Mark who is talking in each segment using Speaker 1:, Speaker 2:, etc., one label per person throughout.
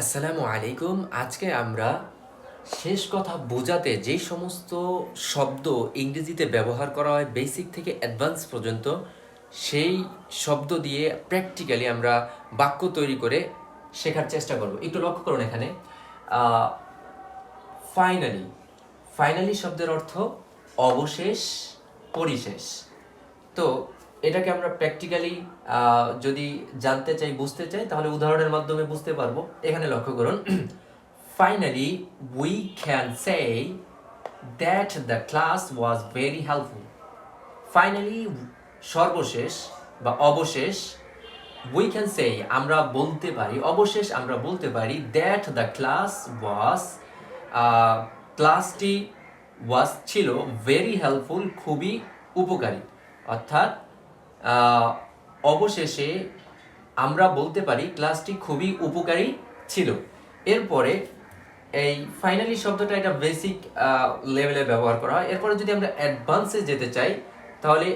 Speaker 1: আসসালামু আলাইকুম। আজকে আমরা শেষ কথা বোঝাতে যে সমস্ত শব্দ ইংরেজিতে ব্যবহার করা হয় বেসিক থেকে অ্যাডভান্স পর্যন্ত, সেই শব্দ দিয়ে প্র্যাকটিক্যালি আমরা বাক্য তৈরি করে শেখার চেষ্টা করব। একটু লক্ষ্য করুন এখানে। ফাইনালি ফাইনালি শব্দের অর্থ অবশেষ, পরিশেষ। তো এটাকে আমরা প্র্যাকটিক্যালি যদি জানতে চাই, বুঝতে চাই, তাহলে উদাহরণের মাধ্যমে বুঝতে পারব। এখানে লক্ষ্য করুন। Finally we can say that the class was very helpful finally সর্বশেষ বা অবশেষ উই ক্যান সে আমরা বলতে পারি, অবশেষ আমরা বলতে পারি দ্যাট দ্য ক্লাস ওয়াজ ক্লাসটি ওয়াজ ছিল ভেরি হেল্পফুল খুবই উপকারী। অর্থাৎ অবশেষে আমরা বলতে পারি ক্লাসটি খুবই উপকারী ছিল। এরপরে এই ফাইনালি শব্দটা এটা বেসিক লেভেলে ব্যবহার করা হয়। এরপরে যদি আমরা অ্যাডভান্সে যেতে চাই, তাহলে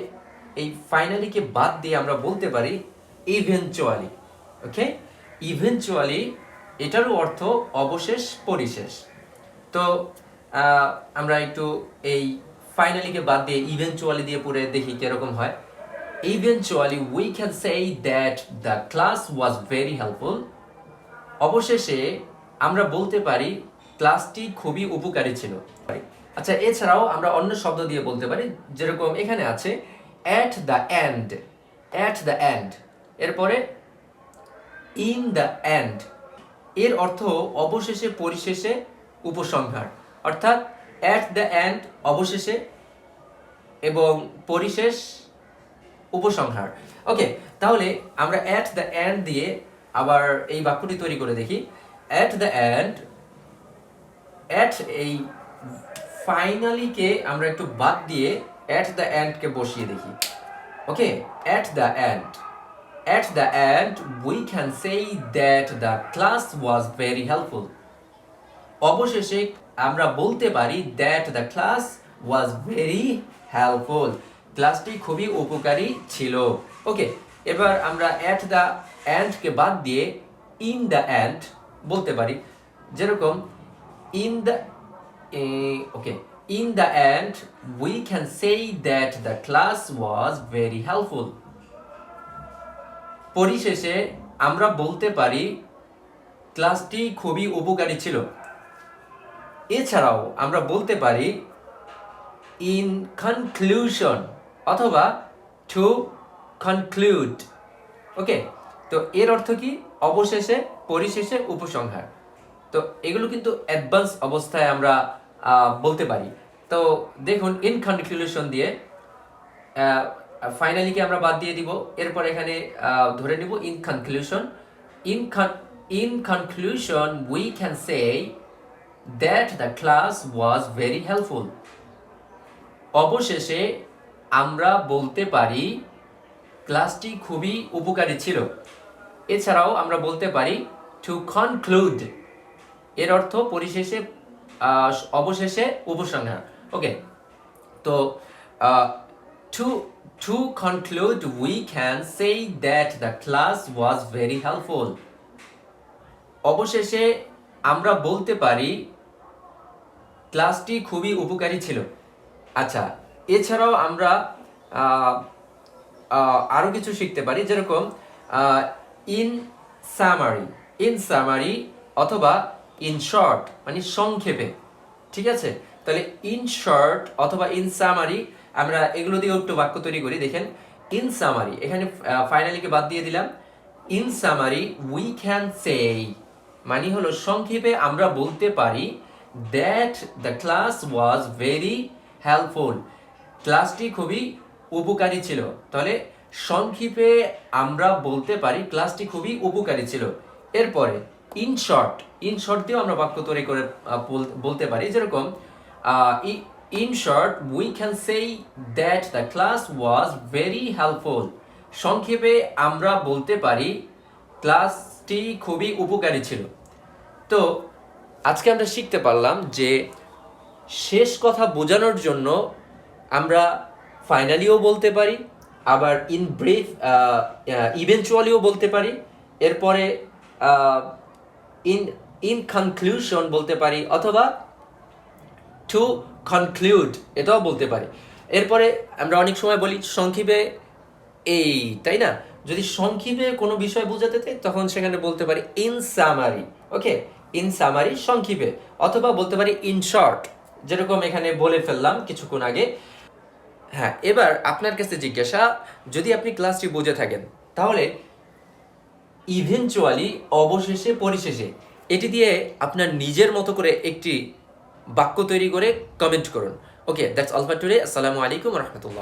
Speaker 1: এই ফাইনালিকে বাদ দিয়ে আমরা বলতে পারি ইভেনচুয়ালি ওকে ইভেনচুয়ালি এটারও অর্থ অবশেষ, পরিশেষ। তো আমরা একটু এই ফাইনালিকে বাদ দিয়ে ইভেনচুয়ালি দিয়ে পড়ে দেখি কীরকম হয়। Eventually we can say that the class was very helpful অবশেষে আমরা বলতে পারি ক্লাসটি খুবই উপকারী ছিল। আচ্ছা এছাড়াও আমরা অন্য শব্দ দিয়ে বলতে পারি, যেরকম এখানে আছে at the end at the end এরপরে ইন দ্য এন্ড এর অর্থ অবশেষে, পরিশেষে উপসংহার। অর্থাৎ অ্যাট দ্য এন্ড অবশেষে এবং পরিশেষ উপসংহার। ওকে তাহলে আমরা অ্যাট দ্য এন্ড দিয়ে আবার এই বাক্যটি তৈরি করে দেখি। অ্যাট দ্য এন্ড অ্যাট এই ফাইনালিকে আমরা একটু বাদ দিয়ে অ্যাট দ্য এন্ডকে বসিয়ে দেখি। Okay at the end at the end we can say that the class was very helpful অবশেষে আমরা বলতে পারি that the class was very helpful ক্লাসটি খুবই উপকারী ছিল। ওকে এবার আমরা অ্যাট দ্য অ্যান্ডকে বাদ দিয়ে ইন দ্য অ্যান্ড বলতে পারি। যেরকম in the okay in the end we can say that the class was very helpful পরিশেষে আমরা বলতে পারি ক্লাসটি খুবই উপকারী ছিল। এছাড়াও আমরা বলতে পারি ইন কনক্লুশন অথবা টু কনক্লুড ওকে তো এর অর্থ কি? অবশেষে, পরিশেষে উপসংহার। তো এগুলো কিন্তু অ্যাডভান্স অবস্থায় আমরা বলতে পারি। তো দেখুন ইন কনক্লুশন দিয়ে ফাইনালিকে আমরা বাদ দিয়ে দিব। এরপর এখানে ধরে নিব in conclusion in in conclusion we can say that the class was very helpful অবশেষে আমরা বলতে পারি ক্লাসটি খুবই উপকারী ছিল। এছাড়াও আমরা বলতে পারি টু কনক্লুড এর অর্থ পরিশেষে অবশেষে উপসংহার। ওকে, তো to to conclude we can say that the class was very helpful অবশেষে আমরা বলতে পারি ক্লাসটি খুবই উপকারী ছিল। আচ্ছা এছাড়াও আমরা আহ, আহ, আরও কিছু শিখতে পারি যেরকম ইন সামারি ইন সামারি অথবা ইন শর্ট মানে সংক্ষেপে ঠিক আছে? তাহলে ইন শর্ট অথবা ইন সামারি আমরা এগুলো দিয়ে একটু বাক্য তৈরি করি দেখেন ইন সামারি এখানে ফাইনালিকে বাদ দিয়ে দিলাম in summary we can say মানে হলো সংক্ষেপে আমরা বলতে পারি that the class was very helpful ক্লাসটি খুবই উপকারী ছিল। তাহলে সংক্ষেপে আমরা বলতে পারি, ক্লাসটি খুবই উপকারী ছিল। এরপরে ইন শর্ট ইন শর্ট দিয়েও আমরা বাক্য তৈরি করে বল- বলতে পারি। যেরকম in short we can say that the class was very helpful সংক্ষেপে আমরা বলতে পারি, ক্লাসটি খুবই উপকারী ছিল। তো, আজকে আমরা শিখতে পারলাম যে শেষ কথা বোঝানোর জন্য আমরা ফাইনালিও বলতে পারি, আবার ইন ব্রিফ ইভেনচুয়ালিও বলতে পারি, এরপরে ইন ইন কনক্লুশন বলতে পারি, অথবা টু কনক্লুড এটাও বলতে পারি। এরপরে আমরা অনেক সময় বলি, সংক্ষেপে এই, তাই না? যদি সংক্ষেপে কোনো বিষয় বোঝাতে চাই, তখন সেখানে বলতে পারি in summary okay in summary সংক্ষেপে, অথবা বলতে পারি ইন শর্ট যেরকম এখানে বলে ফেললাম কিছুক্ষণ আগে। হ্যাঁ এবার আপনার কাছে জিজ্ঞাসা, যদি আপনি ক্লাসটি বুঝে থাকেন, তাহলে ইভেনচুয়ালি অবশেষে, পরিশেষে, এটি দিয়ে আপনার নিজের মতো করে একটি বাক্য তৈরি করে কমেন্ট করুন। Okay that's all for today আসসালামু আলাইকুম রহমতুল্লাহ